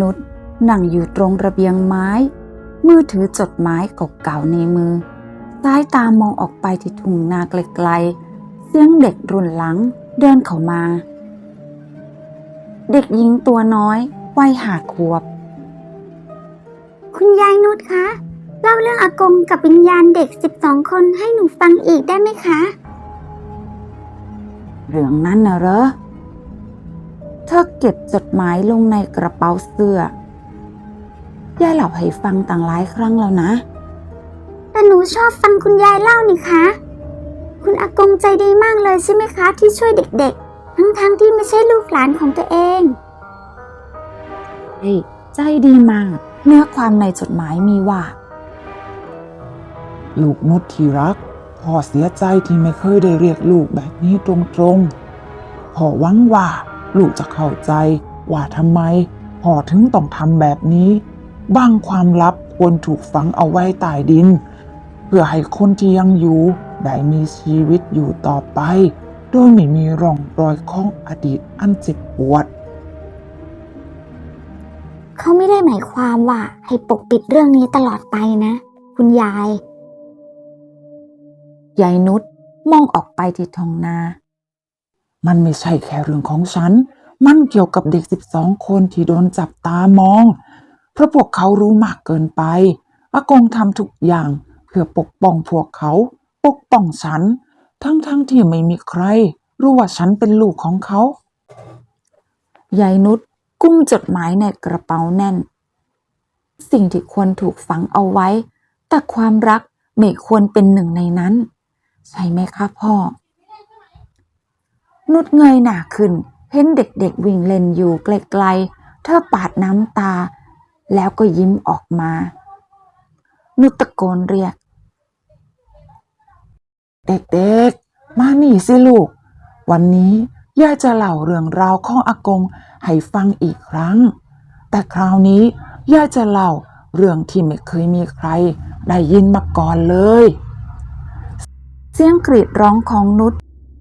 นุชนั่งอยู่ตรงระเบียงไม้ มือถือจดหมายเก่าๆในมือ สายตามองออกไปที่ทุ่งนาไกลๆ เสียงเด็กรุ่นหลังเดินเข้ามา เด็กหญิงตัวน้อยวัยหาขวบ คุณยายนุชคะเล่าเรื่องอากงกับวิญญาณเด็ก 12 คนให้หนูฟังอีกได้ไหมคะ เรื่องนั้นนะเหรอ เธอเก็บจดหมายลงในกระเป๋าเสื้อยายเล่าให้ฟังต่างหลายครั้งแล้วนะ แต่หนูชอบฟังคุณยายเล่านี่คะ คุณอากงใจดีมากเลยใช่ไหมคะ ที่ช่วยเด็กๆ ทั้งๆที่ไม่ใช่ลูกหลานของตัวเองเฮ้ยใจดีมาก เนื้อความในจดหมายมีว่า ลูกนุชที่รัก พ่อเสียใจที่ไม่เคยได้เรียกลูกแบบนี้ตรงๆ พ่อหวังว่า ลูกจะเข้าใจ ว่าทำไมพ่อถึงต้องทำแบบนี้ บางความลับควรถูกฝังเอาไว้ใต้ดิน เพื่อให้คนที่ยังอยู่ได้มีชีวิตอยู่ต่อไป โดยไม่มีร่องรอยของอดีตอันเจ็บปวด เขาไม่ได้หมายความว่าให้ปกปิดเรื่องนี้ตลอดไปนะ คุณยาย ยายนุชมองออกไปที่ท้องนา มันไม่ใช่แค่เรื่องของฉัน มันเกี่ยวกับเด็ก12คนที่โดนจับตามอง เพราะพวกเขารู้มากเกินไปอากงทำทุกอย่างเพื่อปกป้องพวกเขา ปกป้องฉัน ทั้งๆทที่ไม่มีใคร รู้ว่าฉันเป็นลูกของเขา ยายนุชกุ้มจดหมายในกระเป๋าแน่น สิ่งที่ควรถูกฝังเอาไว้ แต่ความรักไม่ควรเป็นหนึ่งในนั้น ใช่ไหมคะพ่อ นุชเงยหน้าขึ้น เห็นเด็กๆวิ่งเล่นอยู่ไกลๆ เธอปาดน้ำตา แล้วก็ยิ้มออกมา นุตะโกนเรียก เด็กๆ มานี่สิลูก วันนี้ย่าจะเล่าเรื่องราวของอากงให้ฟังอีกครั้ง แต่คราวนี้ย่าจะเล่าเรื่องที่ไม่เคยมีใคร ได้ยินมาก่อนเลย เสียงกรีดร้องของนุช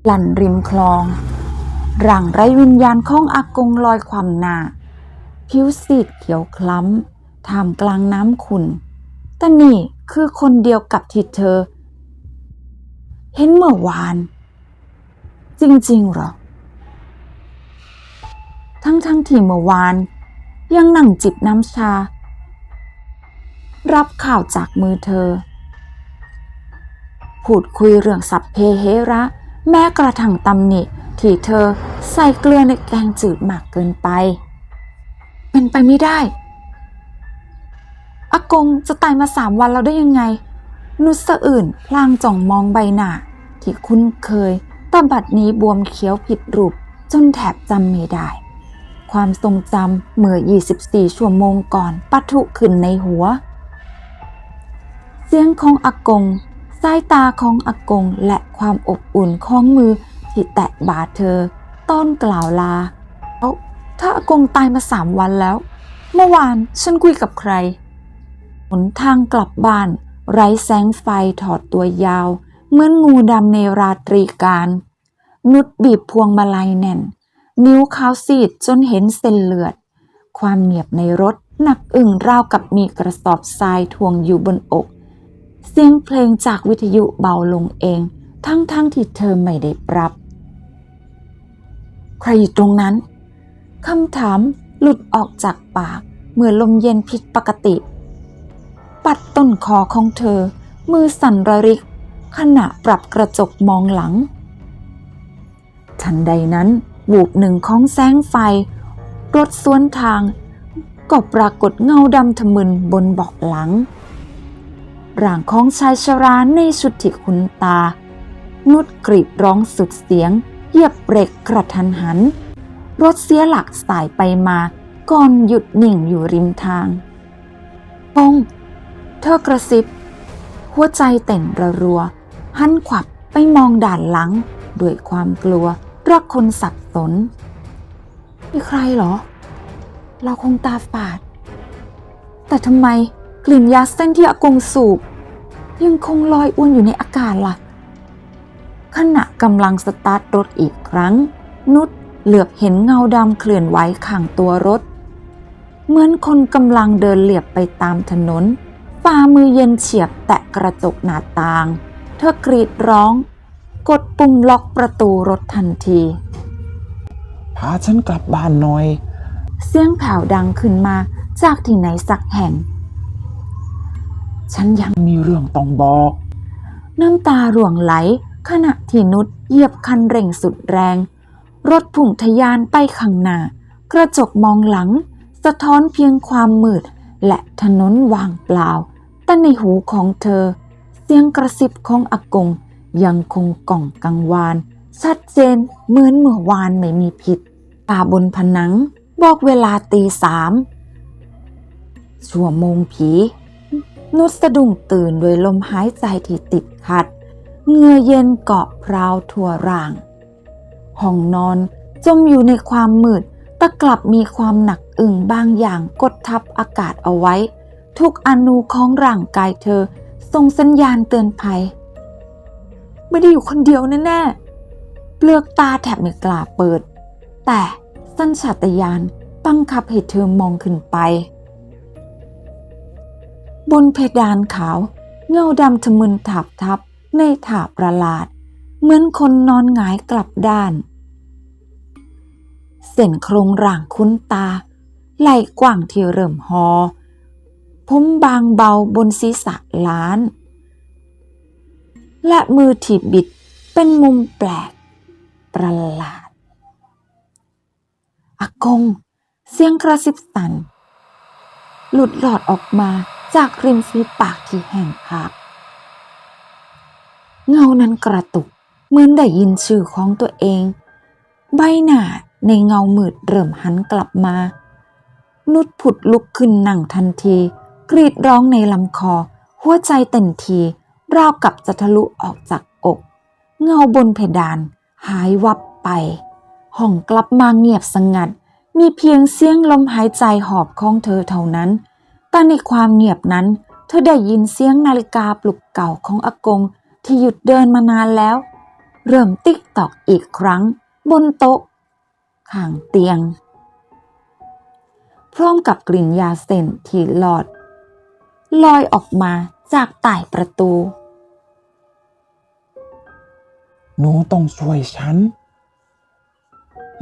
ลั่นริมคลองร่างไร้วิญญาณของอากงลอยความหนาผิวซีดเขียวคล้ำท่ามกลางน้ำขุ่นแต่นี่คือคนเดียวกับที่เธอ เห็นเมื่อวาน จริงๆเหรอ ทั้งๆที่เมื่อวาน ยังนั่งจิบน้ำชา รับข่าวจากมือเธอ พูดคุยเรื่องสัพเพเหระ แม้กระทั่งตำหนิที่เธอใส่เกลือในแกงจืดมากเกินไป เป็นไปไม่ได้อากงจะตายมาสามวันแล้วได้ยังไง นุสสะอื่นพลางจ่องมองใบหน้าที่คุ้นเคยแต่บัดนี้บวมเขียวผิดรูปจนแทบจำไม่ได้ ความทรงจำเมื่อ 24 ชั่วโมงก่อนปะทุขึ้นในหัว เสียงของอากง สายตาของอากงและความอบอุ่นของมือที่แตะบ่าเธอ ต้อนกล่าวลาเอาถ้าอากงตายมาสามวันแล้ว เมื่อวานฉันคุยกับใครหนทางกลับบ้าน ไร้แสงไฟถอดตัวยาว เหมือนงูดำในราตรีการ นุดบีบพวงมาลัยแน่น นิ้วขาวซีดจนเห็นเส้นเลือด ความเงียบในรถหนักอึ่งราวกับมีกระสอบทรายทวงอยู่บนอก เสียงเพลงจากวิทยุเบาลงเอง ทั้งๆทที่เธอไม่ได้ปรับ ใครอยู่ตรงนั้นคำถามหลุดออกจากปาก เมื่อลมเย็นผิดปกติ ปัดต้นคอของเธอ มือสั่นระริก ขณะปรับกระจกมองหลัง ทันใดนั้นบูบหนึ่งของแสงไฟ รถสวนทาง ก็ปรากฏเงาดำทะมึนบนเบาะหลัง ร่างของชายชราในชุดที่คุ้นตา นุดกรีดร้องสุดเสียง เหยียบเบรกกระทันหัน รถเสียหลักสายไปมาก่อนหยุดนิ่งอยู่ริมทางปงเธอกระซิบ หัวใจเต้นระรัว หันขวับไปมองด่านหลัง ด้วยความกลัวรักคนสับสนมีใครเหรอ เราคงตาฝาด แต่ทำไม กลิ่นยาเส้นที่อากงสูบยังคงลอยอวนอยู่ในอากาศล่ะ ขณะกำลังสตาร์ทรถอีกครั้ง นุชเหลือบเห็นเงาดำเคลื่อนไหวข้างตัวรถ เหมือนคนกำลังเดินเหลียบไปตามถนน ฝ่ามือเย็นเฉียบแตะกระจกหน้าต่าง เธอกรีดร้อง กดปุ่มล็อกประตูรถทันที พาฉันกลับบ้านหน่อย เสียงแผ่วดังขึ้นมาจากที่ไหนสักแห่ง ฉันยังมีเรื่องต้องบอก น้ำตาร่วงไหล ขณะที่นุชเหยียบคันเร่งสุดแรง รถพุ่งทะยานไปข้างหน้า กระจกมองหลัง สะท้อนเพียงความมืด และถนนว่างเปล่า แต่ในหูของเธอ เสียงกระซิบของอากง ยังคงก่องกังวาน ชัดเจนเหมือนเมื่อวานไม่มีผิดตาบนผนัง บอกเวลาตีสามชั่วโมงผี นุชสะดุ้งตื่นโดวยลมหายใจที่ติดขัดเหงื่อเย็นเกาะพราวทั่วร่าง ห้องนอนจมอยู่ในความมืด แต่กลับมีความหนักอึ้งบางอย่างกดทับอากาศเอาไว้ ทุกอนูของร่างกายเธอส่งสัญญาณเตือนภัย ไม่ได้อยู่คนเดียวแน่ๆเปลือกตาแทบไม่กล้าเปิด แต่สัญชาตญาณบังคับให้เธอมองขึ้นไป บนเพดานขาว เงาดำทะมึนถาบทับในถาประหลาด เหมือนคนนอนหงายกลับด้าน เส้นโครงร่างคุ้นตา ไหล่กว้างที่เริ่มหอผมบางเบาบนศีรษะล้าน และมือถีบบิดเป็นมุมแปลก ประหลาด อากง เสียงกระซิบสัน หลุดหลอดออกมา จากริมฝีปากที่แห้งผาก เงานั้นกระตุกเหมือนได้ยินชื่อของตัวเอง ใบหน้าในเงามืดเริ่มหันกลับมา นุดผุดลุกขึ้นนั่งทันที กรีดร้องในลำคอ หัวใจเต้นทีราวกับจะทะลุออกจากอก เงาบนเพดาน หายวับไป ห้องกลับมาเงียบสงัด มีเพียงเสียงลมหายใจหอบของเธอเท่านั้น แต่ในความเงียบนั้น เธอได้ยินเสียงนาฬิกาปลุกเก่าของอากงที่หยุดเดินมานานแล้ว เริ่มติ๊กตอกอีกครั้ง บนโต๊ะข้างเตียง พร้อมกับกลิ่นยาเส้นที่หลอด ลอยออกมาจากใต้ประตู หนูต้องช่วยฉัน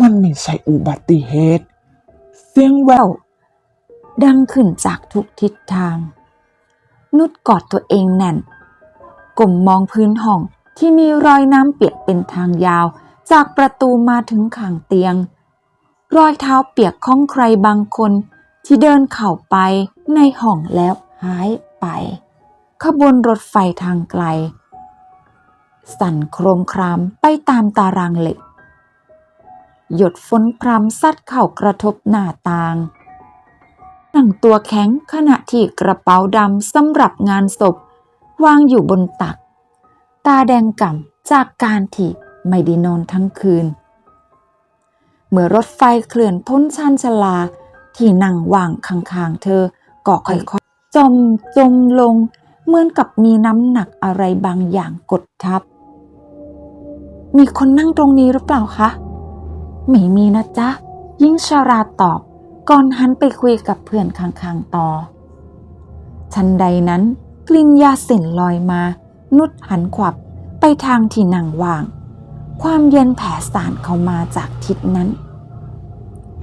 มันไม่ใช่อุบัติเหตุ เสียงแวว ดังขึ้นจากทุกทิศทาง นุดกอดตัวเองแน่นก้มมองพื้นห้องที่มีรอยน้ำเปียกเป็นทางยาว จากประตูมาถึงข้างเตียง รอยเท้าเปียกของใครบางคนที่เดินเข้าไปในห้องแล้วหายไป ขบวนรถไฟทางไกล สั่นโครมครามไปตามตารางเหล็ก หยดฝนพรำซัดเข้ากระทบหน้าต่าง นังตัวแข็งขณะที่กระเป๋าดำสำหรับงานศพ วางอยู่บนตัก ตาแดงก่ำจากการที่ไม่ได้นอนทั้งคืน เมื่อรถไฟเคลื่อนพ้นชานชลาที่นั่งว่างข้างๆเธอก็ค่อยๆจมจมลงเหมือนกับมีน้ำหนักอะไรบางอย่างกดทับ มีคนนั่งตรงนี้หรือเปล่าคะ ไม่มีนะจ๊ะ ยิ่งชาราตอบ ก่อนหันไปคุยกับเพื่อนข้างๆต่อ ทันใดนั้นกลิ่นยาเส้นลอยมา นุดหันขวับไปทางที่นั่งว่าง ความเย็นแผ่สานเข้ามาจากทิศนั้น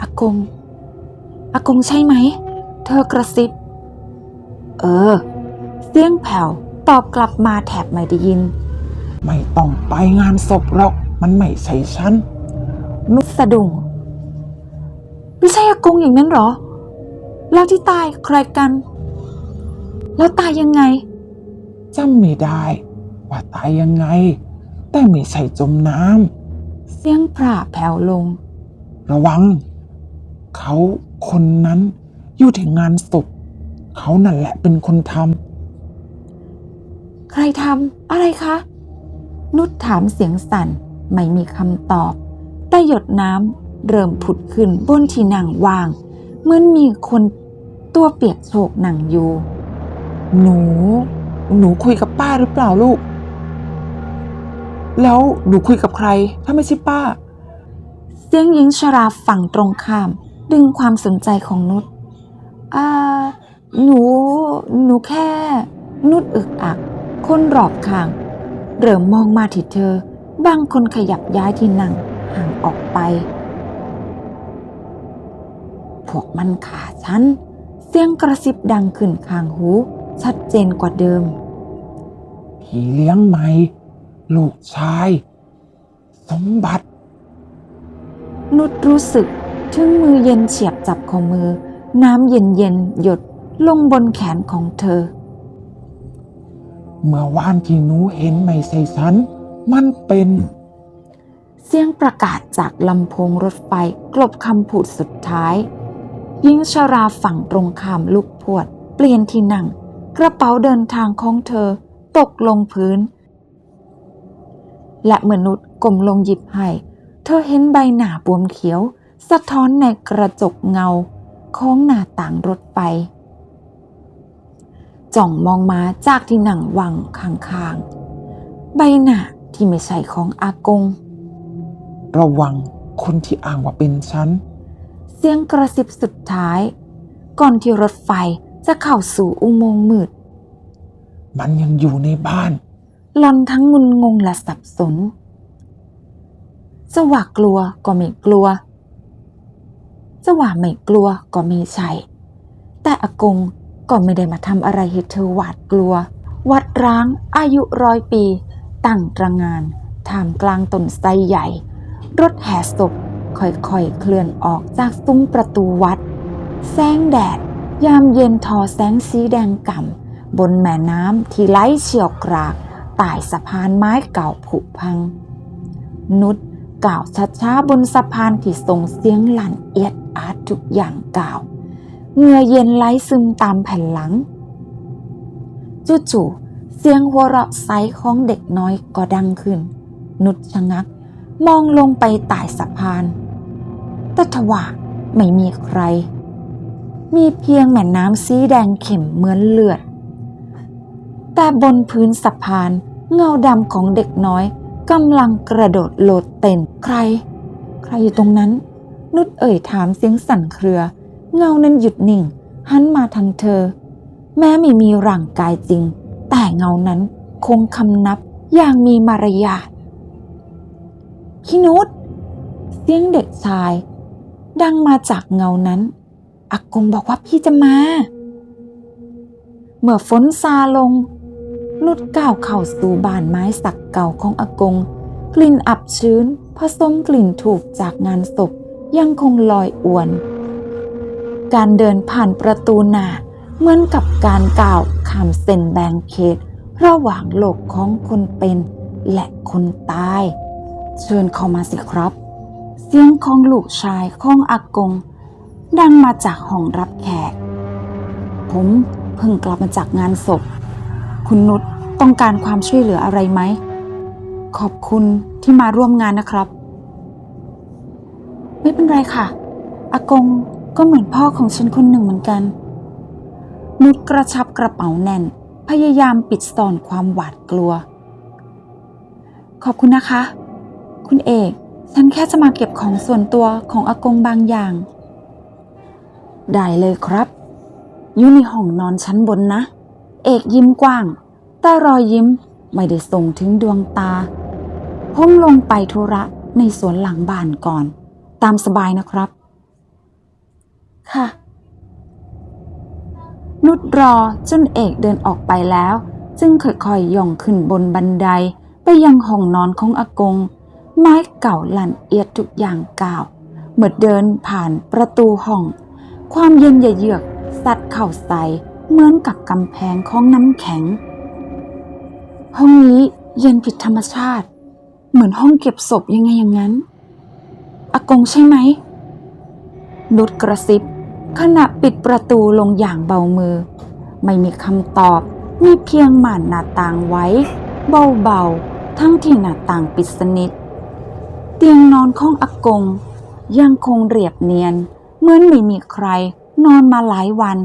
อากง อากงใช่ไหม เธอกระซิบ เออ เสียงแผ่วตอบกลับมาแถบไม่ได้ยิน ไม่ต้องไปงานศพหรอก มันไม่ใช่ฉันนุชสะดุ้ง ไม่ใช่อากงอย่างนั้นเหรอ แล้วที่ตายใครกัน แล้วตายยังไงจำไม่ได้ ว่าตายยังไง แต่ไม่ใช่จมน้เสียงพระแผ่วลงำระวัง เขาคนนั้นอยู่ที่งานศพเขานั่นแหละเป็นคนทใครทำอะไรคะ นุชถามเสียงสั่นไม่มีคำตอบ แต่หยดน้ำ เริ่มผุดขึ้นบนที่นั่งว่าง เหมือนมีคนตัวเปียกโชกนั่งอยู่ำหนู หนูคุยกับป้าหรือเปล่าลูก แล้วหนูคุยกับใคร ถ้าไม่ใช่ป้า เสียงหญิงชราฝั่งตรงข้าม ดึงความสนใจของนุชอ่า หนู หนูแค่ นุดอึกอัก คนรอบข้าง เริ่มมองมาที่เธอ บางคนขยับย้ายที่นั่งห่างออกไป พวกมันขาฉัน เสียงกระซิบดังขึ้นข้างหู ชัดเจนกว่าเดิมพี่เลี้ยงใหม่ ลูกชาย สมบัติ นุชรู้สึกถึงมือเย็นเฉียบจับของมือ น้ำเย็นเย็นๆหยดลงบนแขนของเธอ เมื่อวานที่หนูเห็นไม่ใช่ฉัน มันเป็น เสียงประกาศจากลำโพงรถไฟกลบคำพูดสุดท้าย หญิงชราฝั่งตรงข้ามลุกพวด เปลี่ยนที่นั่ง กระเป๋าเดินทางของเธอตกลงพื้น และเมื่อนุชก้มลงหยิบให้ เธอเห็นใบหน้าบวมเขียว สะท้อนในกระจกเงาของหน้าต่างรถไฟจ่องมองมาจากที่นั่งวังข้างๆ ใบหน้าที่ไม่ใช่ของอากง ระวังคนที่อ้างว่าเป็นฉัน เสียงกระซิบสุดท้าย ก่อนที่รถไฟจะเข้าสู่อุโมงค์มืด มันยังอยู่ในบ้าน หลอนทั้งงุนงงและสับสนจะว่ากลัวก็ไม่กลัวจะว่าไม่กลัวก็ไม่ใช่ แต่อากงก็ไม่ได้มาทำอะไรให้เธอหวาดกลัว วัดร้างอายุร้อยปี ตั้งตระงานท่ามกลางต้นไทรใหญ่ รถแห่ศพ ค่อยๆ เคลื่อนออกจากซุ้มประตูวัด แสงแดด ยามเย็นทอแสงสีแดงก่ำบนแม่น้ำที่ไหลเชี่ยวกรากใต้สะพานไม้เก่าผุพัง นุชก่าวช้าๆบนสะพานที่ส่งเสียงหลั่นเอียดอาร์ตทุกอย่างก่าวเงื่อเย็นไหลซึมตามแผ่นหลังจู่ๆเสียงหัวเราะไซของเด็กน้อยก็ดังขึ้น นุชชะงัก มองลงไปใต้สะพาน แต่ทว่าไม่มีใคร มีเพียงแม่น้ำสีแดงเข็มเหมือนเลือด แต่บนพื้นสะพานเงาดำของเด็กน้อยกำลังกระโดดโลดเต้นใคร ใครอยู่ตรงนั้น นุชเอ่ยถามเสียงสั่นเครือ เงานั้นหยุดนิ่ง หันมาทางเธอ แม้ไม่มีร่างกายจริง แต่เงานั้นคงคำนับอย่างมีมารยาทพี่นุชเสียงเด็กชาย ดังมาจากเงานั้นอากงบอกว่าพี่จะมา เมื่อฝนซาลง นุดก้าวเข้าสู่บ้านไม้สักเก่าของอากง กลิ่นอับชื้น ผสมกลิ่นถูกจากงานศพยังคงลอยอวน การเดินผ่านประตูหน้าเหมือนกับการก้าวข้ามเส้นแบ่งเขต ระหว่างโลกของคนเป็นและคนตาย เชิญเข้ามาสิครับ เสียงของลูกชายของอากง ดังมาจากห้องรับแขก ผมเพิ่งกลับมาจากงานศพ คุณนุชต้องการความช่วยเหลืออะไรไหม ขอบคุณที่มาร่วมงานนะครับ ไม่เป็นไรค่ะ อากงก็เหมือนพ่อของฉันคนหนึ่งเหมือนกัน นุชกระชับกระเป๋าแน่น พยายามปิดซ่อนความหวาดกลัว ขอบคุณนะคะ คุณเอก ฉันแค่จะมาเก็บของส่วนตัวของอากงบางอย่าง ได้เลยครับ อยู่ในห้องนอนชั้นบนนะ เอกยิ้มกว้าง แต่รอยยิ้มไม่ได้ส่งถึงดวงตา ผมลงไปธุระในสวนหลังบ้านก่อน ตามสบายนะครับ ค่ะ นุดรอจนเอกเดินออกไปแล้ว จึงค่อยๆย่องขึ้นบนบันไดไปยังห้องนอนของอากง ไม้เก่าลั่นเอียดทุกอย่างก่าวเมื่อเดินผ่านประตูห้อง ความเย็นเยือกสัดเข้าใสเหมือนกับกำแพงของน้ำแข็ง ห้องนี้เย็นผิดธรรมชาติ เหมือนห้องเก็บศพยังไงอย่างนั้น อากงใช่ไหมนุดกระซิบ ขณะปิดประตูลงอย่างเบามือ ไม่มีคำตอบ มีเพียงหม่านหน้าต่างไว้ เบาๆ ทั้งที่หน้าต่างปิดสนิท เตียงนอนของอากง ยังคงเรียบเนียน เหมือนไม่มีใครนอนมาหลายวัน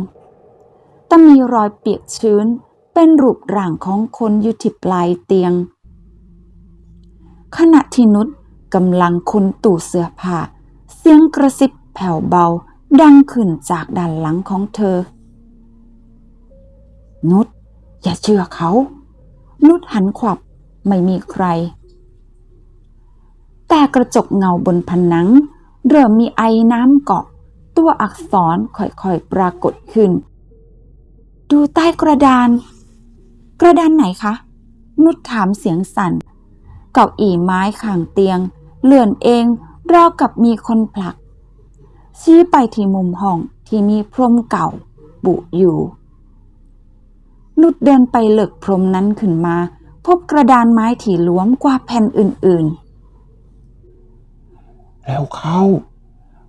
แต่มีรอยเปียกชื้นเป็นรูปร่างของคนอยู่ที่ปลายเตียง ขณะที่นุชกำลังคุนตู่เสื้อผ้า เสียงกระซิบแผ่วเบาดังขึ้นจากด้านหลังของเธอ นุชอย่าเชื่อเขา นุชหันขวับไม่มีใคร แต่กระจกเงาบนผนัง เริ่มมีไอน้ำเกาะ ตัวอักษรค่อยๆปรากฏขึ้น ดูใต้กระดาน กระดานไหนคะ นุชถามเสียงสั่น เก้าอี้ไม้ข้างเตียง เลื่อนเองราวกับมีคนผลัก ชี้ไปที่มุมห้องที่มีพรมเก่า บุอยู่ นุชเดินไปเหลึกพรมนั้นขึ้นมา พบกระดานไม้ที่หลวมกว่าแผ่นอื่น แล้วเขา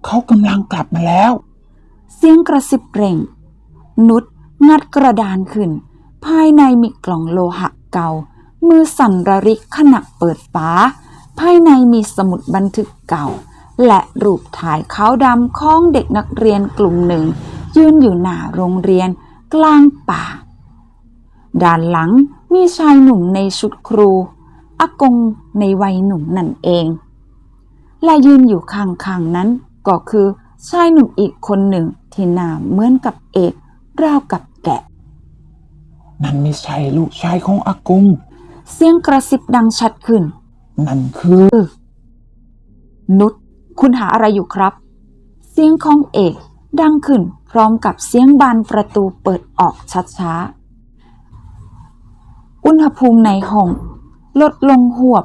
เขากำลังกลับมาแล้ว เสียงกระซิบเร่ง นุชงัดกระดานขึ้น ภายในมีกล่องโลหะเก่ามือสั่นระริกขณะเปิดฝาภายในมีสมุดบันทึกเก่า และรูปถ่ายขาวดำของเด็กนักเรียนกลุ่มหนึ่ง ยืนอยู่หน้าโรงเรียนกลางป่า ด้านหลังมีชายหนุ่มในชุดครู อากงในวัยหนุ่มนั่นเอง และยืนอยู่ข้างๆนั้น ก็คือชายหนุ่มอีกคนหนึ่งที่หน้าเหมือนกับเอกราวกับแกะ นั่นไม่ใช่ลูกชายของอากง เสียงกระซิบดังชัดขึ้น นั่นคือ นุชคุณหาอะไรอยู่ครับ เสียงของเอกดังขึ้นพร้อมกับเสียงบานประตูเปิดออกช้าๆ อุณหภูมิในห้อง ลดลงหวบ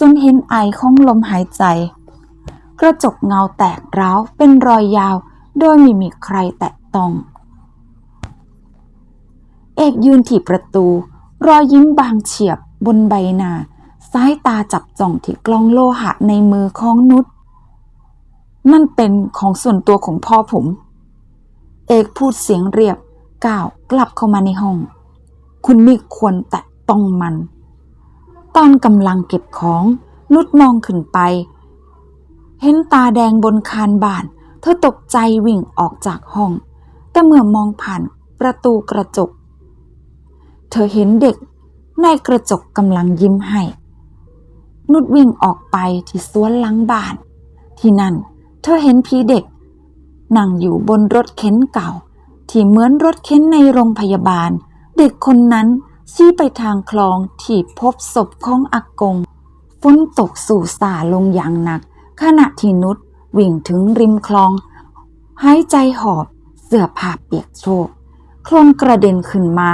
จนเห็นไอของลมหายใจ กระจกเงาแตกร้าวเป็นรอยยาว โดยไม่มีใครแตะต้อง เอกยืนที่ประตู รอยยิ้มบางเฉียบบนใบหน้าสายตาจับจ้องที่กล้องโลหะในมือของนุชนั่นเป็นของส่วนตัวของพ่อผม เอกพูดเสียงเรียบก้าวกลับเข้ามาในห้อง คุณไม่ควรแตะต้องมัน ตอนกำลังเก็บของ นุชมองขึ้นไป เห็นตาแดงบนคานบาน เธอตกใจวิ่งออกจากห้อง แต่เมื่อมองผ่านประตูกระจก เธอเห็นเด็กในกระจกกำลังยิ้มให้ นุชวิ่งออกไปที่สวนหลังบ้าน ที่นั่น เธอเห็นพีเด็ก นั่งอยู่บนรถเข็นเก่า ที่เหมือนรถเข็นในโรงพยาบาล เด็กคนนั้นชี้ไปทางคลองที่พบศพของอากงฝนตกสู่สาลงอย่างหนัก ขณะที่นุชวิ่งถึงริมคลอง หายใจหอบเสื้อผ้าเปียกโชกโคลนกระเด็นขึ้นมา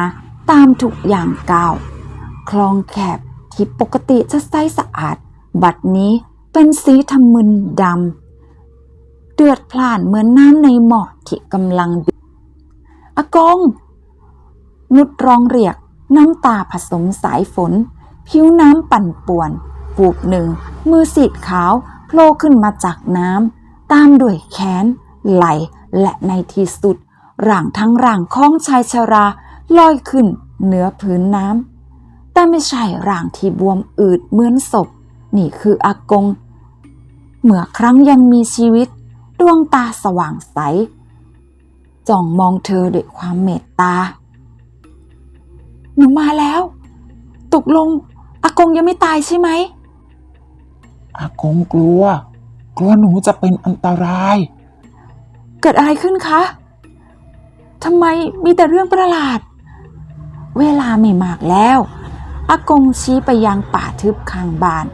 ตามทุกอย่างก้าวคลองแคบที่ปกติจะใสสะอาด บัดนี้เป็นสีทำมึนดำเดือดพล่านเหมือนน้ำในหมอที่กำลังเดือดอากง นุดร้องเรียกน้ำตาผสมสายฝน ผิวน้ำปั่นป่วนปูบหนึ่ง มือสีขาว โผล่ขึ้นมาจากน้ำตามด้วยแขน ไหลและในที่สุด ร่างทั้งร่างของชายชราลอยขึ้นเหนือพื้นน้ำแต่ไม่ใช่ร่างที่บวมอืดเหมือนศพ นี่คืออากง เมื่อครั้งยังมีชีวิต ดวงตาสว่างใสจ้องมองเธอด้วยความเมตตา หนูมาแล้ว ตกลงอากงยังไม่ตายใช่ไหม อากงกลัว กลัวหนูจะเป็นอันตราย เกิดอะไรขึ้นคะทำไมมีแต่เรื่องประหลาด เวลาไม่มากแล้ว อากงชี้ไปยังป่าทึบข้างบ้าน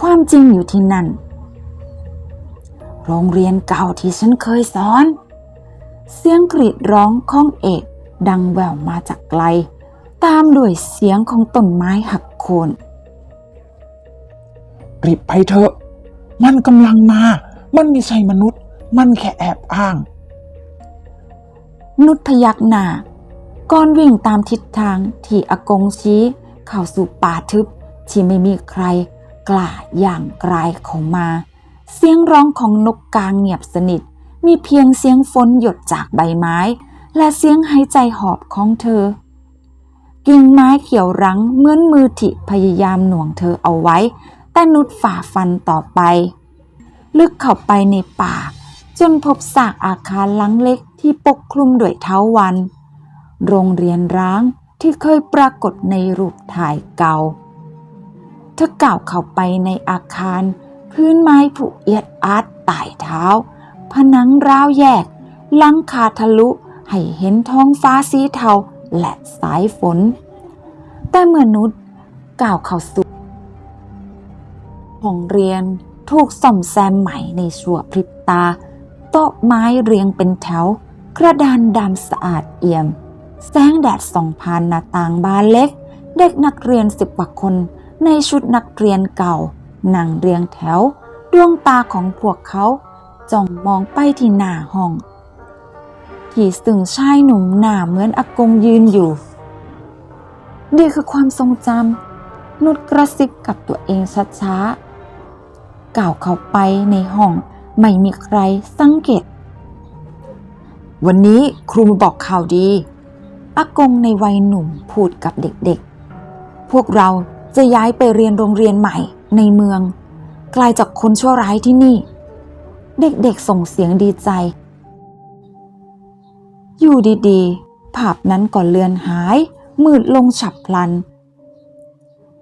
ความจริงอยู่ที่นั่น โรงเรียนเก่าที่ฉันเคยสอน เสียงกรีดร้องของเอกดังแววมาจากไกล ตามด้วยเสียงของต้นไม้หักโคน รีบไปเถอะ มันกำลังมา มันม่ใช่มนุษย์ มันแค่แอบอ้าง นุชพยักหน้าก่อนวิ่งตามทิศทางที่อากงชี้ เข้าสู่ป่าทึบ ที่ไม่มีใคร กล้าอย่างไกลเข้ามา เสียงร้องของนกกางเงียบสนิท มีเพียงเสียงฝนหยดจากใบไม้ และเสียงหายใจหอบของเธอกิ่งไม้เขียวรั้งเหมือนมือที่พยายามหน่วงเธอเอาไว้ แต่นุชฝ่าฟันต่อไป ลึกเข้าไปในป่า จนพบซากอาคารหลังเล็กที่ปกคลุมด้วยเท้าวัน โรงเรียนร้างที่เคยปรากฏในรูปถ่ายเก่า เธอก้าวเข้าไปในอาคาร พื้นไม้ผุเอียดอาร์ตไต่เท้า ผนังร้าวแยกลังคาทะลุให้เห็นท้องฟ้าสีเทาและสายฝน แต่เมื่อนุชก้าวเข้าสู่ ห้องเรียนถูกซ่อมแซมใหม่ในชั่วพริบตา โต๊ะไม้เรียงเป็นแถว กระดานดำสะอาดเอี่ยม แสงแดดส่องผ่านหน้าต่างบานเล็ก เด็กนักเรียนสิบกว่าคน ในชุดนักเรียนเก่า นั่งเรียงแถว ดวงตาของพวกเขาจ้องมองไปที่หน้าห้อง ที่ซึ่งชายหนุ่มหน้าเหมือนอากงยืนอยู่นี่คือความทรงจำนุดกระซิบกับตัวเองช้าๆ ก้าวเข้าไปในห้อง ไม่มีใครสังเกต วันนี้ครูมาบอกข่าวดี อากงในวัยหนุ่มพูดกับเด็กๆ พวกเราจะย้ายไปเรียนโรงเรียนใหม่ในเมือง ไกลาจากคนชั่วร้ายที่นี่ เด็กๆส่งเสียงดีใจ อยู่ดีๆ ภาพนั้นก็เลือนหาย มืดลงฉับพลัน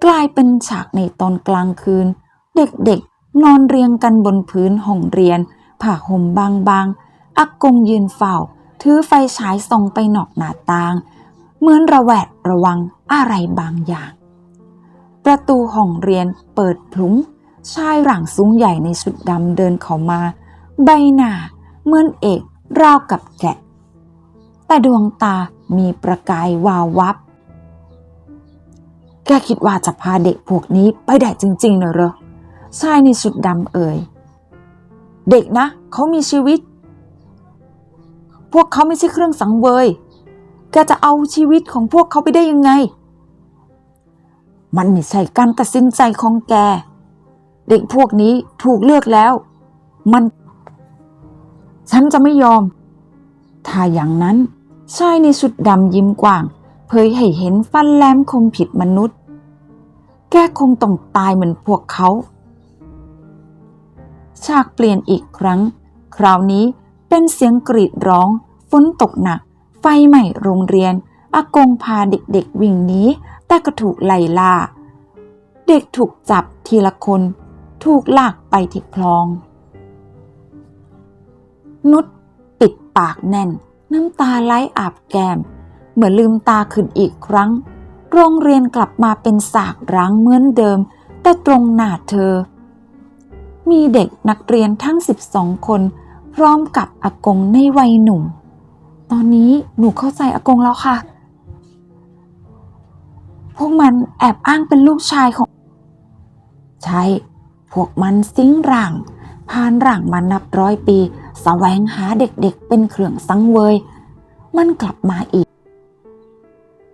กลายเป็นฉากในตอนกลางคืน เด็กๆ นอนเรียงกันบนพื้นห้องเรียน ผ้าห่มบางๆอากงยืนเฝ้า ถือไฟฉายส่องไปนอกหน้าต่าง เหมือนระแวดระวังอะไรบางอย่าง ประตูห้องเรียนเปิดพลุงชายหลังสูงใหญ่ในชุดดำเดินเข้ามา ใบหน้าเหมือนเอกราวกับแกะ แต่ดวงตามีประกายวาววับ แกคิดว่าจะพาเด็กพวกนี้ไปได้จริงๆเนอะเหรอ ชายในชุดดำเอ่ย เด็กนะเขามีชีวิต พวกเขาไม่ใช่เครื่องสังเวย แกจะเอาชีวิตของพวกเขาไปได้ยังไง มันไม่ใช่การตัดสินใจของแก เด็กพวกนี้ถูกเลือกแล้ว มัน ฉันจะไม่ยอม ถ้าอย่างนั้นชายในชุดดำยิ้มกว้าง เผยให้เห็นฟันแหลมคมผิดมนุษย์ แกคงต้องตายเหมือนพวกเขา ฉากเปลี่ยนอีกครั้ง คราวนี้เป็นเสียงกรีดร้องฝนตกหนัก ไฟไหม้โรงเรียน อากงพาเด็กๆวิ่งหนีแต่ก็ถูกไล่ล่า เด็กถูกจับทีละคน ถูกลากไปที่คลอง นุชปิดปากแน่น น้ำตาไหลอาบแก้มเมื่อลืมตาขึ้นอีกครั้ง โรงเรียนกลับมาเป็นสากร้างเหมือนเดิม แต่ตรงหน้าเธอ มีเด็กนักเรียนทั้ง 12 คน พร้อมกับอากงในวัยหนุ่ม ตอนนี้หนูเข้าใจอากงแล้วค่ะ พวกมันแอบอ้างเป็นลูกชายของ ใช่ พวกมันสิงร่างผ่านร่างมานับร้อยปีสแสวงหาเด็กๆเป็นเครื่องสังเวย มันกลับมาอีก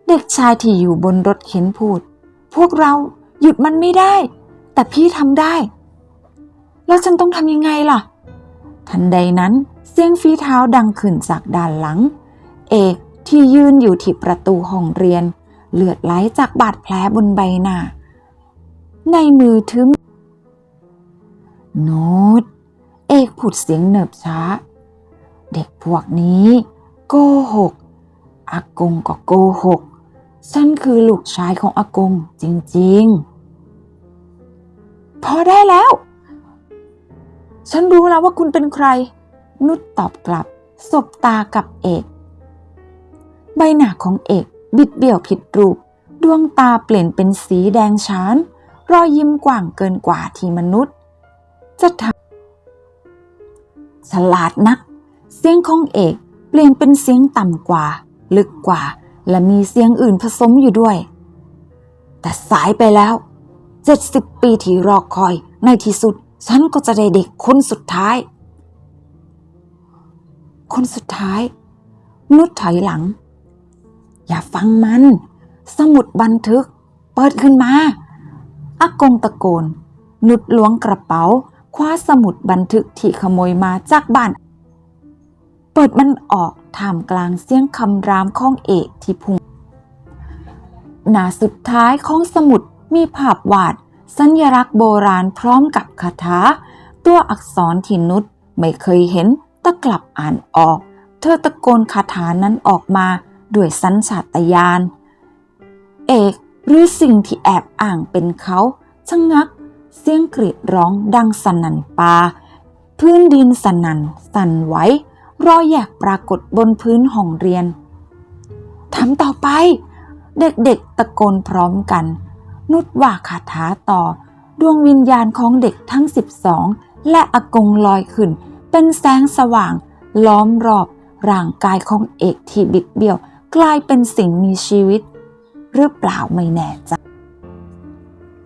เด็กชายที่อยู่บนรถเข็นพูด พวกเราหยุดมันไม่ได้ แต่พี่ทำได้ แล้วฉันต้องทำยังไงล่ะ ทันใดนั้นเสียงฝีเท้าดังขึ้นจากด้านหลัง เอกที่ยืนอยู่ที่ประตูห้องเรียน เลือดไหลจากบาดแผลบนใบหน้า ในมือถือโน้ตเอกพูดเสียงเหนิบช้า เด็กพวกนี้โกหกอากงก็โกหก ฉันคือลูกชายของอากงจริงๆ พอได้แล้ว ฉันรู้แล้วว่าคุณเป็นใคร นุชตอบกลับ สบตากับเอก ใบหน้าของเอก บิดเบี้ยวผิดรูป ดวงตาเปลี่ยนเป็นสีแดงฉาน รอยยิ้มกว้างเกินกว่าที่มนุษย์ จะทำฉลาดนัก เสียงของเอกเปลี่ยนเป็นเสียงต่ำกว่า ลึกกว่า และมีเสียงอื่นผสมอยู่ด้วย แต่สายไปแล้ว70ปีที่รอคอยในที่สุด ฉันก็จะได้เด็กคนสุดท้าย คนสุดท้าย นุชถอยหลัง อย่าฟังมัน สมุดบันทึก เปิดขึ้นมาอากงตะโกน นุดล้วงกระเป๋า คว้าสมุดบันทึกที่ขโมยมาจากบ้าน เปิดมันออกท่ามกลางเสียงคำรามของเอกที่พุ่งหน้าสุดท้ายของสมุดมีภาพวาด สัญลักษณ์โบราณพร้อมกับคาถา ตัวอักษรที่นุชไม่เคยเห็นต่กลับอ่านออก เธอตะโกนคาถานั้นออกมาด้วยสัญชาตญาณ เอกหรือสิ่งที่แอบอ้างเป็นเขาชะงัก เสียงกรีดร้องดังสนั่นป่าพื้นดินสนั่น สั่นไหวรอยแยกปรากฏบนพื้นห้องเรียนทำต่อไป เด็กๆตะโกนพร้อมกัน นุดว่าคาถาต่อ ดวงวิญญาณของเด็กทั้ง 12 และอากงลอยขึ้น เป็นแสงสว่าง ล้อมรอบร่างกายของเอกที่บิดเบี้ยว กลายเป็นสิ่งมีชีวิต หรือเปล่าไม่แน่ใจ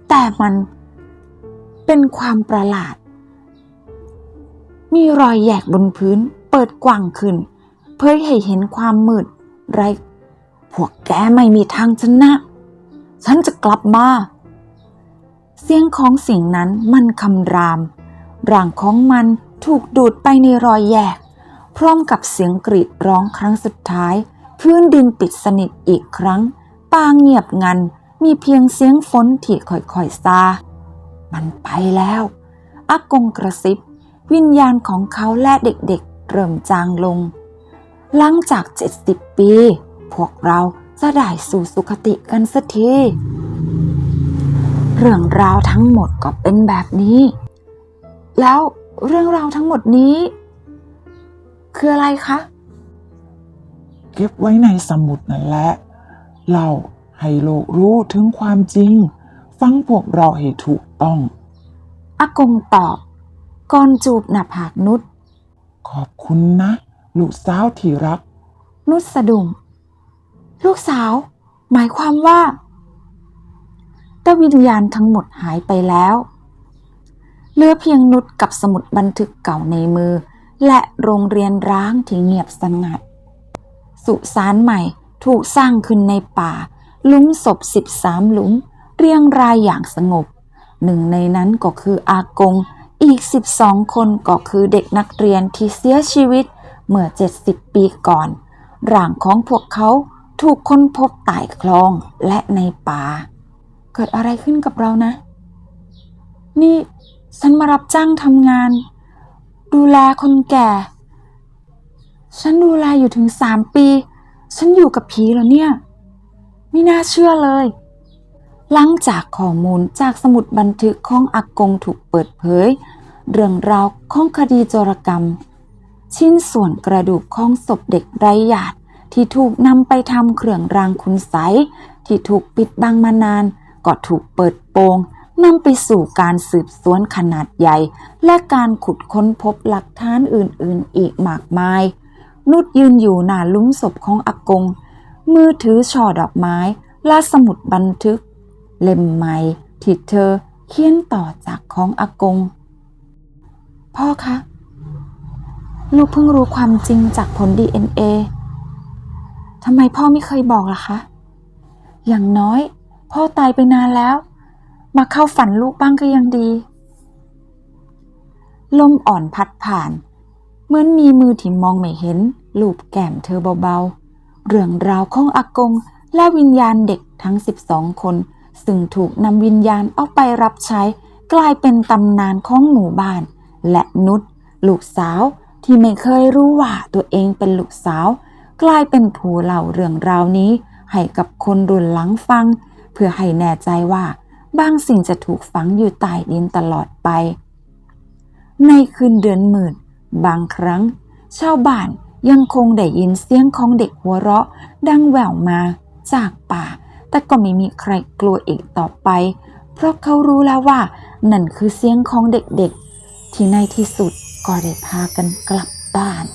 แต่มันเป็นความประหลาด มีรอยแยกบนพื้นเปิดกว้างขึ้น เพื่อให้เห็นความมืดไรพวกแกไม่มีทางชนะ ฉันจะกลับมา เสียงของสิ่งนั้นมันคำราม ร่างของมันถูกดูดไปในรอยแยก พร้อมกับเสียงกรีดร้องครั้งสุดท้าย พื้นดินปิดสนิทอีกครั้ง ปางเงียบงัน มีเพียงเสียงฝนที่ค่อยๆซา มันไปแล้ว อากงกระซิบ วิญญาณของเขาและเด็กๆ เริ่มจางลง หลังจาก 70 ปี พวกเรา จะได้สู่สุคติกันสักทีเรื่องราวทั้งหมดก็เป็นแบบนี้ แล้วเรื่องราวทั้งหมดนี้ คืออะไรคะ เก็บไว้ในสมุดนั่นแหละเล่าให้โลกรู้ถึงความจริง ฟังพวกเราให้ถูกต้อง อากงตอบก่อนจูบหน้าผากนุชขอบคุณนะ ลูกสาวที่รัก นุชสะดุ้ง ลูกสาว หมายความว่า แต่วิญญาณทั้งหมดหายไปแล้ว เหลือเพียงนุชกับสมุดบันทึกเก่าในมือ และโรงเรียนร้างที่เงียบสงัด สุสานใหม่ถูกสร้างขึ้นในป่าหลุมศพ13หลุม เรียงรายอย่างสงบ หนึ่งในนั้นก็คืออากง อีก12คนก็คือเด็กนักเรียนที่เสียชีวิต เมื่อ70ปีก่อน ร่างของพวกเขา ถูกค้นพบใต้คลองและในป่า เกิดอะไรขึ้นกับเรานะ นี่ฉันมารับจ้างทำงาน ดูแลคนแก่ ฉันดูแลอยู่ถึงสามปี ฉันอยู่กับผีแล้วเนี่ย ไม่น่าเชื่อเลย หลังจากข้อมูลจากสมุดบันทึกของอากงถูกเปิดเผย เรื่องราวของคดีโจรกรรม ชิ้นส่วนกระดูกของศพเด็กไร้ญาติ ที่ถูกนำไปทำเครื่องรางคุณไสที่ถูกปิดบังมานาน ก็ถูกเปิดโปงนำไปสู่การสืบสวนขนาดใหญ่ และการขุดค้นพบหลักฐานอื่นๆ อีกมากมาย นุดยืนอยู่หน้าลุ้มศพของอากง มือถือช่อดอกไม้และสมุดบันทึก เล่มใหม่ที่เธอเขียนต่อจากของอากง พ่อคะ ลูกเพิ่งรู้ความจริงจากผล DNA ทำไมพ่อไม่เคยบอกล่ะคะ อย่างน้อย พ่อตายไปนานแล้ว มาเข้าฝันลูกบ้างก็ยังดี ลมอ่อนพัดผ่าน เหมือนมีมือที่มองไม่เห็น ลูบแก้มเธอเบาๆ เรื่องราวของอากง และวิญญาณเด็กทั้ง 12 คน ซึ่งถูกนำวิญญาณเอาไปรับใช้ กลายเป็นตำนานของหมู่บ้าน และนุชลูกสาวที่ไม่เคยรู้ว่าตัวเองเป็นลูกสาว กลายเป็นผู้เล่าเรื่องราวนี้ ให้กับคนรุ่นหลังฟัง เพื่อให้แน่ใจว่าบางสิ่งจะถูกฝังอยู่ใต้ดินตลอดไป ในคืนเดือนหมื่น บางครั้ง ชาวบ้านยังคงได้ยินเสียงของเด็กหัวเราะ ดังแหววมาจากป่า แต่ก็ไม่มีใครกลัวอีกต่อไป เพราะเขารู้แล้วว่า นั่นคือเสียงของเด็กๆ ที่ในที่สุดก็ได้พากันกลับบ้าน